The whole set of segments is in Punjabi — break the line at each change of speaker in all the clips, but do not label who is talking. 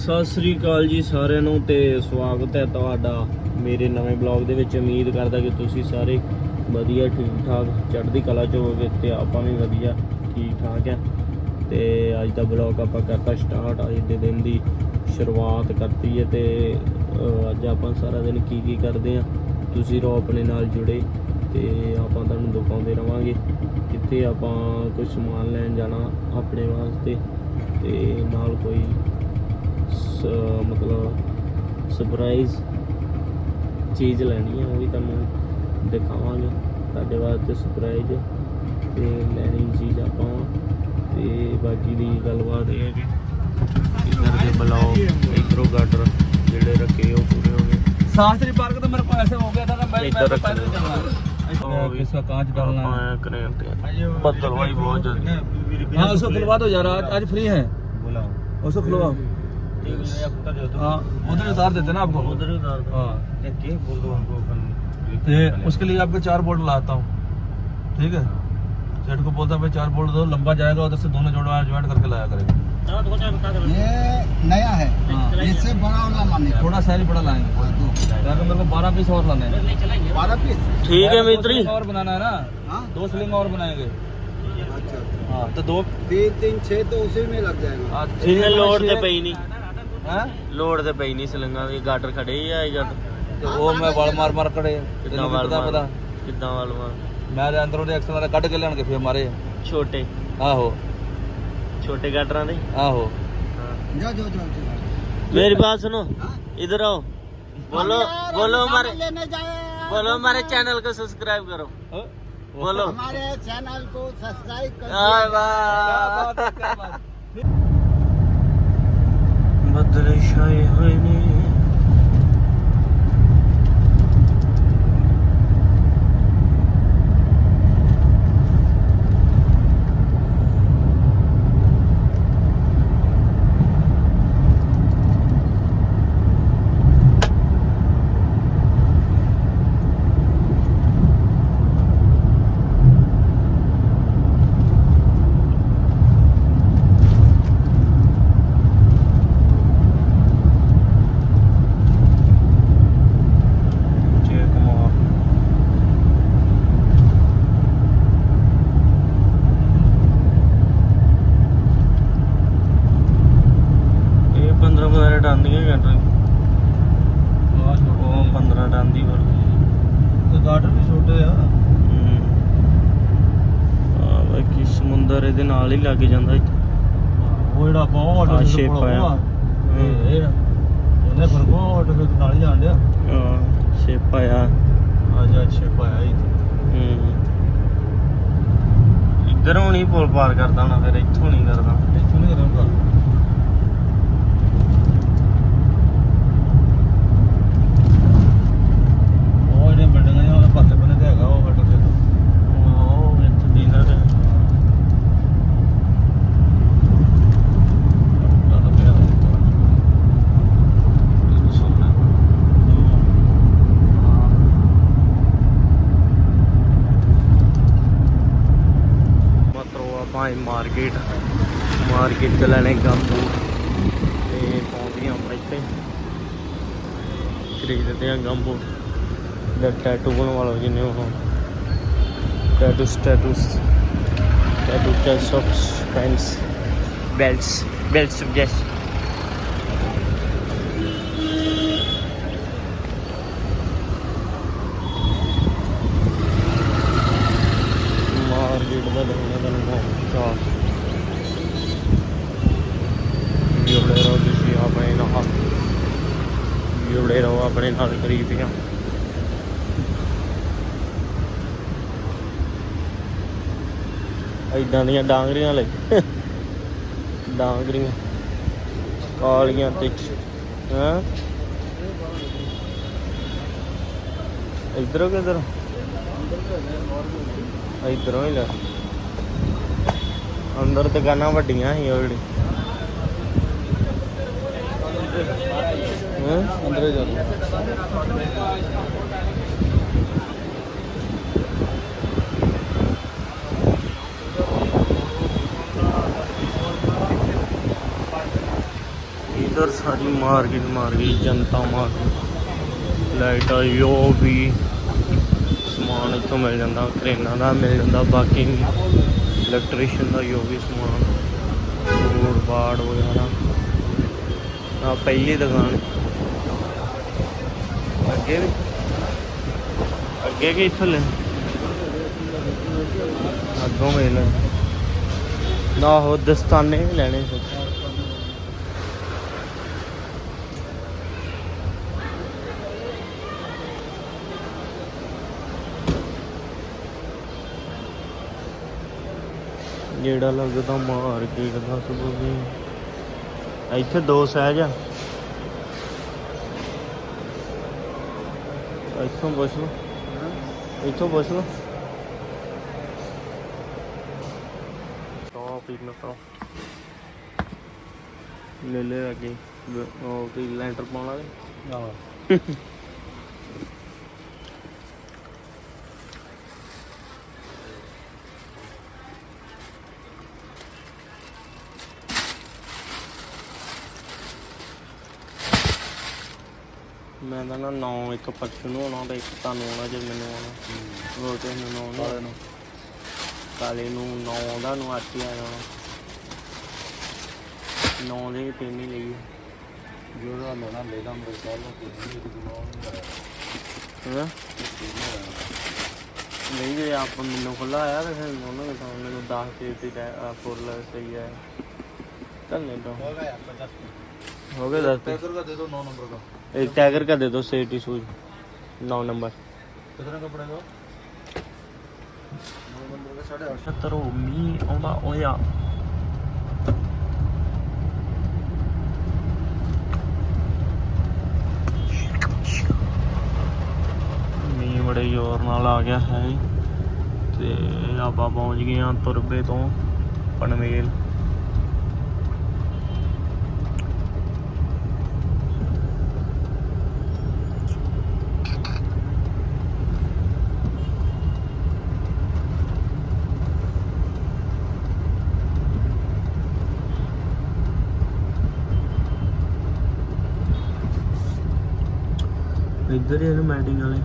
ਸਤਿ ਸ੍ਰੀ ਅਕਾਲ ਜੀ ਸਾਰਿਆਂ ਨੂੰ ਤੇ ਸਵਾਗਤ ਹੈ ਤੁਹਾਡਾ ਮੇਰੇ ਨਵੇਂ ਬਲੌਗ ਦੇ ਵਿੱਚ। ਉਮੀਦ ਕਰਦਾ ਕਿ ਤੁਸੀਂ ਸਾਰੇ ਵਧੀਆ ਠੀਕ ਠਾਕ ਚੜ੍ਹਦੀ ਕਲਾ ਚ ਹੋਵੋਗੇ ਤੇ ਆਪਾਂ ਵੀ ਵਧੀਆ ਠੀਕ ਠਾਕ ਹੈ। ਤੇ ਅੱਜ ਦਾ ਬਲੌਗ ਆਪਾਂ ਕਰਤਾ ਸਟਾਰਟ, ਅੱਜ ਦੇ ਦਿਨ ਦੀ ਸ਼ੁਰੂਆਤ ਕਰਤੀ ਹੈ ਤੇ ਅੱਜ ਆਪਾਂ ਸਾਰਾ ਦਿਨ ਕੀ ਕੀ ਕਰਦੇ ਆ ਤੁਸੀਂ ਰਹੋ ਆਪਣੇ ਨਾਲ ਜੁੜੇ ਤੇ ਆਪਾਂ ਤੁਹਾਨੂੰ ਦਿਖਾਉਂਦੇ ਰਵਾਂਗੇ ਕਿੱਥੇ ਆਪਾਂ ਕੋਈ ਸਮਾਨ ਲੈਣ ਜਾਣਾ ਆਪਣੇ ਵਾਸਤੇ ਤੇ ਨਾਲ ਕੋਈ ਮਤਲਬ ਸਰਪ੍ਰਾਈਜ਼ ਚੀਜ਼ ਲੈਣੀ ਹੈ ਉਹ ਵੀ ਤੁਹਾਨੂੰ ਦਿਖਾਵਾਂਗੇ ਤੁਹਾਡੇ ਵਾਸਤੇ ਸਰਪ੍ਰਾਈਜ਼ ਤੇ ਲੈਣੀ ਚੀਜ਼ ਆਪਾਂ ਤੇ ਬਾਕੀ ਦੀ ਗੱਲਬਾਤ ਇਹ ਹੈ ਕਿ ਇਧਰ ਦੇ ਬਲਾਓ ਇਧਰੋਂ ਗਾਡਰ ਜਿਹੜੇ ਰੱਖੇ ਉਹ ਪੂਰੇ ਹੋ ਗਏ
शास्त्री पार्क तो मेरे को ऐसे हो गया था ना मैं
इधर
मैं
रख
पैदल
दो।
चल रहा
हाँ,
है इसका कांच डालना
ਆਪਾਂ
है
ਐਂ ਕਰੇ ਤੇ ਬੱਦਲ ਵਾਈ ਬਹੁਤ ਜਲਦੀ
हाँ उसको खुलवा दो यार आज आज फ्री है उसको खुलवाओ उधर उतार देते ना आपको
उधर उतार
हाँ उसके लिए आपको चार बोर्ड लाता हूँ ठीक है सेठ को बोलता भाई चार बोर्ड दो लंबा जाएगा उधर से दोनों जोड़ा ज्वाइंट करके लाया करेगा
ये नया है इससे बड़ा वाला लाने
थोड़ा सा बड़ा लाएँगे जाकर मेरे को बारह पीस और लाने
बारह पीस
ठीक
है
मित्री और बनाना है ना दो स्लिंग और बनाएँगे
अच्छा
हाँ तो दो
तीन तीन छह तो उसी में लग जाएगा
लोड
नहीं
छह-
ਪਈ ਨਹੀਂ
हैं?
ਲੋੜ ਤੇ ਪਈ ਨਹੀਂ ਸਲਿੰਗਾਂ ਦੀ ਗਾਡਰ ਖੜੇ ਹੀ ਆ ਇਹ ਗਾਡਰ
ਤੇ ਉਹ ਮੈਂ ਵਾਲ ਮਾਰ ਮਾਰ ਕੜੇ
ਕਿੱਦਾਂ
ਤੈਨੂੰ
ਵਾਲ
ਪਤਾ ਪਤਾ
ਮਾਰ ਕਿੱਦਾਂ ਵਾਲ ਮਾਰ
ਮੈਂ ਤੇ ਅੰਦਰੋਂ ਦੇ ਐਕਸਲ ਕੱਢ ਕੇ ਲਿਆਣ ਕੇ ਫੇਰ ਮਾਰੇ
ਛੋਟੇ
ਆਹੋ
ਛੋਟੇ ਗਾਡਰਾਂ ਦੇ
ਆਹੋ
जो जो जो जो
मेरी बात सुनो
हाँ?
इधर आओ बोलो
हम
बोलो
यार
हमारे
लेने जाए
बोलो हमारे चैनल को सब्सक्राइब करो बोलो
हमारे चैनल को सब्सक्राइब
आय
कर
Kadri Şeyhini ਨਾਲ ਹੀ ਲੱਗ ਜਾਂਦਾ ਇੱਥੇ।
ਉਹ ਜਿਹੜਾ ਬਹੁਤ
ਆਹ shape ਆਇਆ।
ਇਹ ਉਹਨੇ ਫਿਰ ਕੋ ਆਟੋ ਦੇ ਨਾਲ ਹੀ ਜਾਣ ਡਿਆ।
ਆ ਸ਼ੇਪ ਆਇਆ।
ਅੱਜ ਅੱਜ ਸ਼ੇਪ ਆਇਆ ਹੀ
ਹੂੰ। ਇੱਧਰੋਂ ਨਹੀਂ ਪੁਲ ਪਾਰ ਕਰਦਾ ਹੋਣਾ ਫਿਰ ਇੱਥੋਂ ਨਹੀਂ ਕਰਦਾ।
ਇੱਥੋਂ ਨਹੀਂ ਕਰਾਂਗਾ ਉਹ ਜਿਹੜੇ ਬਿਲਡਿੰਗਾਂ ਨੇ ਉਹਦੇ ਪਾਸੇ ਬੰਨੇ ਤੇ ਹੈਗਾ ਉਹ ਆਟੋ ਦੇ
ਉਹ ਇੱਥੇ ਦਿਨ ਰਿਹਾ
ਚੱਲ ਪਿਆ
ਮਤਰੋ ਆਪਾਂ ਮਾਰਕੀਟ ਮਾਰਕੀਟ ਚ ਲੈਣੇ ਗੰਬੂ ਤੇ ਪਹੁੰਚੇ ਆਪਾਂ ਇੱਥੇ। ਖਰੀਦਦੇ ਆ ਗੰਬੂ। ਦਾ ਟੈਟੂ ਬਣਵਾ ਲਓ ਜਿੰਨੇ ਉਹ। Tattoo statues tattoo tests pants belts belts ਜੈਸ ਮਾਰਕੀਟ ਦਾ ਦੇਖਣਾ ਤੁਹਾਨੂੰ ਬਹੁਤ ਚਾਹ ਜੁੜੇ ਰਹੋ ਤੁਸੀਂ ਆਪਣੇ ਨਾਲ ਜੁੜੇ ਰਹੋ ਆਪਣੇ ਨਾਲ ਕਰੀਬੀਆਂ ਇਦਾਂ ਦੀਆਂ ਡਾਂਗਰੀਆਂ ਲੈ। ਡਾਂਗਰੀਆਂ। ਕਾਲੀਆਂ ਤੇ ਹਾਂ? ਇਧਰੋਂ ਕਿਧਰ? ਇਧਰੋਂ ਹੀ ਲੈ। ਅੰਦਰ ਦੁਕਾਨਾਂ ਵੱਡੀਆਂ ਸੀ ਉਹ ਜਿਹੜੀ ਹੈਂ?
ਅੰਦਰੇ ਜਾ
ਇਹ ਇਧਰ ਸਾਰੀ ਮਾਰਕੀਟ ਮਾਰ ਗਈ ਜਨਤਾ ਮਾਰਕੀਟ ਲਾਈਟਾਂ ਜੋ ਵੀ ਸਮਾਨ ਇੱਥੋਂ ਮਿਲ ਜਾਂਦਾ ਕਰੇਨਾਂ ਦਾ ਮਿਲ ਜਾਂਦਾ ਬਾਕੀ ਇਲੈਕਟ੍ਰੀਸ਼ੀਅਨ ਦਾ ਜੋ ਵੀ ਸਮਾਨ ਬੋਰਡ ਬਾੜ ਵਗੈਰਾ ਆ ਪਹਿਲੀ ਦੁਕਾਨ। ਅੱਗੇ ਵੀ? ਅੱਗੇ ਕਿ ਇੱਥੋਂ ਲੈ? ਅੱਗੋਂ ਵੇਖ ਲੈ। ਨਾ ਹੋ ਦਸਤਾਨੇ ਵੀ ਲੈਣੇ ਸੀ। ਜਿਹੜਾ ਲੱਗਦਾ ਮਾਰਕੀਟ ਦਾ ਸਭ ਵੀ ਇੱਥੇ ਦੋ ਸਹਿਜ ਆ। ਇੱਥੋਂ ਪੁੱਛ ਲਓ। ਇੱਥੋਂ ਪੁੱਛ ਲਓ। ਟੌਪ ਹੀ ਮਤਲਬ ਲੈ ਲੈ ਅੱਗੇ। ਵ- ਉਹ ਤੇ ਲੈਂਟਰ ਪਾਉਣ ਵਾਲੇ।
ਆਹ।
ਮੈਂ ਤਾਂ ਨਾ ਨੌ ਇੱਕ ਪਰਸੋਂ ਨੂੰ ਆਉਣਾ ਤੇ ਇੱਕ ਤੁਹਾਨੂੰ ਆਉਣਾ ਜੇ ਮੈਨੂੰ ਆਉਣਾ। ਰੋਟੇ ਨੂੰ ਨੌ
ਕਾਲੇ
ਨੂੰ। ਕਾਲੇ ਨੂੰ ਨੌ ਆਉਂਦਾ ਨੂੰ ਅੱਠ ਹੀ ਆ ਜਾਣਾ ਨੌ ਦੇ ਵੀ ਤਿੰਨ ਹੀ ਲਈ
ਜਿਹੜਾ ਲੈਣਾ ਲੈ ਲਾਂ ਮੇਰੇ ਕੋਲ ਕੋਈ ਇੱਕ ਦਿਨ
ਆਉਂਦਾ ਨਹੀਂ ਜੇ ਆਪ ਮੈਨੂੰ ਖੁੱਲਾ ਆਇਆ ਤੇ ਫਿਰ ਉਹਨੂੰ ਵੀ ਤਾਂ ਮੈਨੂੰ 10 ਕੇ ਤੇ ਫੁੱਲ ਸਹੀ ਹੈ ਚੱਲ ਲੈ
ਦੋ ਹੋ ਗਿਆ
50 ਹੋ ਗਿਆ 10
ਪੈਕਰ ਦਾ ਦੇ ਦੋ 9 ਨੰਬਰ ਦਾ
एक टाइगर का दे दो सेटी शूज नौ नंबर
कितने का पड़ेगा नौ नंबर का साढ़े आठ
70 ਮੀਂਹ ਆਉਂਦਾ ਹੋਇਆ ਮੀਂਹ ਬੜੇ ਜ਼ੋਰ ਨਾਲ ਆ ਗਿਆ ਹੈ ਤੇ ਆਪਾਂ ਪਹੁੰਚ ਗਏ ਹਾਂ ਤੁਰਬੇ ਤੋਂ ਪਨਵੇਲ ਇੱਧਰ ਹੀ ਇਹਨੂੰ ਮੈਟਿੰਗ ਵਾਲੇ।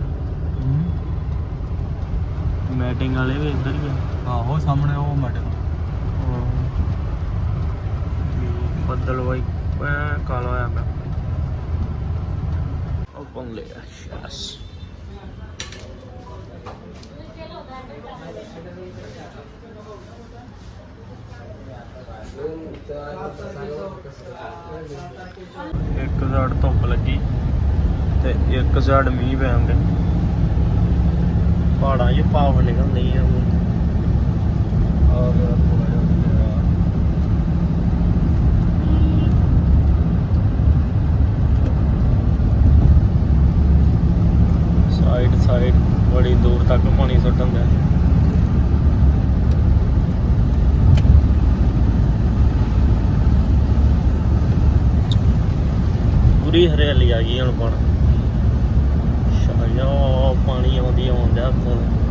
ਮੈਟਿੰਗ ਵਾਲੇ ਵੀ ਇੱਧਰ ਹੀ ਆ।
ਆਹੋ ਸਾਹਮਣੇ ਉਹ ਮੈਡਮ ਤੇ
ਬੱਦਲ ਵਾਈ ਐ ਕਾਲਾ ਹੋਇਆ ਪਿਆ। ਇੱਕ ਸਾਈਡ ਧੁੱਪ ਲੱਗੀ। ਤੇ ਇੱਕ ਸਾਈਡ ਮੀਂਹ ਪੈਣ ਦੇ ਪਹਾੜਾਂ 'ਚ ਪਾਵ ਨਿਕਲ ਨਹੀਂ ਆ
ਔਰ
ਸਾਈਡ ਸਾਈਡ, ਬੜੀ ਦੂਰ ਤੱਕ ਪਾਣੀ ਸੁੱਟਣ ਦਾ ਪੂਰੀ ਹਰਿਆਲੀ ਆ ਗਈ ਹੁਣ ਪਾਣੀ। ਸ਼ਾਇਆ ਪਾਣੀ ਆਉਂਦੀ ਆਉਂਦਾ ਫੁੱਲ।